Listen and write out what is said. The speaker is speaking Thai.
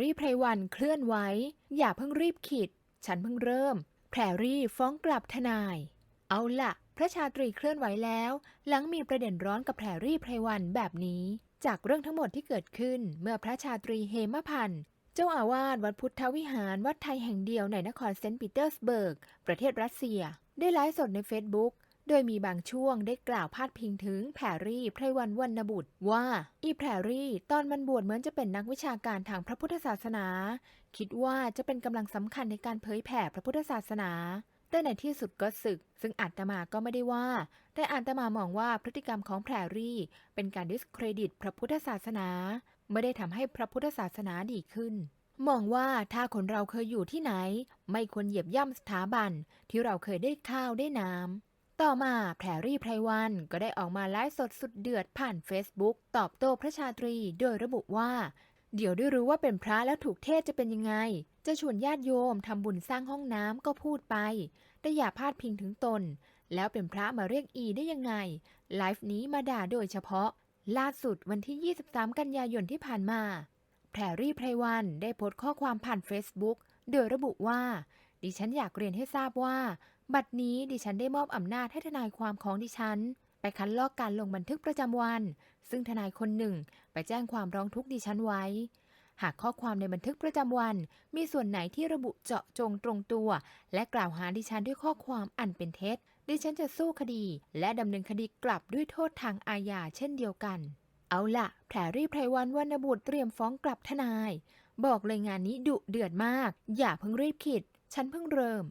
รี่ไพรวันเคลื่อนไหวอย่าเพิ่งรีบขิด ฉันเพิ่งเริ่ม แพรรี่ฟ้องกลับทนาย เอาล่ะพระชาตรีเคลื่อนไหวแล้ว หลังมีประเด็นร้อนกับแพรรี่ไพรวันแบบนี้ จากเรื่องทั้งหมดที่เกิดขึ้น เมื่อพระชาตรีเฮมพันธ์เจ้าอาวาสวัดพุทธวิหารวัดไทยแห่งเดียวในนครเซนต์ปีเตอร์สเบิร์ก ประเทศรัสเซีย ได้ไลฟ์สดในเฟซบุ๊ก โดยมีบางช่วงได้กล่าวพาดพิงถึงแพรรี่ไพรวันวรรณบุตรว่า อีแพรรี่ตอนมันบวชเหมือนจะเป็นนักวิชาการทางพระพุทธศาสนา คิดว่าจะเป็นกำลังสำคัญในการเผยแผ่พระพุทธศาสนาแต่ในที่สุดก็สึก ซึ่งอาตมาก็ไม่ได้ว่า แต่อาตมามองว่าพฤติกรรมของแพรรี่ เป็นการดิสเครดิตพระพุทธศาสนา ไม่ได้ทำให้พระพุทธศาสนาดีขึ้น มองว่าถ้าคนเราเคยอยู่ที่ไหน ไม่ควรเหยียบย่ำสถาบันที่เราเคยได้ข้าวได้น้ำ ต่อมาแพรรี่ไพรวันก็ได้ออกมาไลฟ์สดสุดเดือดผ่าน Facebook ตอบโต้พระชาตรีโดยระบุว่า เดี๋ยวได้รู้ว่าเป็นพระแล้วถูกเทศจะเป็นยังไง จะชวนญาติโยมทำบุญสร้างห้องน้ำก็พูดไป แต่อย่าพาดพิงถึงตน แล้วเป็นพระมาเรียกอีได้ยังไง ไลฟ์นี้มาด่าโดยเฉพาะ ล่าสุดวันที่ 23 กันยายนที่ผ่านมา แพรรี่ไพรวันได้โพสต์ข้อความผ่าน Facebook โดยระบุว่า ดิฉันอยากเรียนให้ทราบว่า บัดนี้ดิฉันได้มอบอำนาจให้ทนายความของดิฉัน ไปคัดลอกการลงบันทึกประจำวัน ซึ่งทนายคนหนึ่งไปแจ้งความร้องทุกข์ดิฉันไว้ หากข้อความในบันทึกประจำวัน มีส่วนไหนที่ระบุเจาะจงตรงตัว และกล่าวหาดิฉันด้วยข้อความอันเป็นเท็จ ดิฉันจะสู้คดี และดำเนินคดีกลับด้วยโทษทางอาญาเช่นเดียวกัน เอาละแพรรีไพรวันวรรณบุตรเตรียมฟ้องกลับทนาย บอกเลยงานนี้ดุเดือดมาก อย่าเพิ่งรีบคิด ฉันเพิ่งเริ่ม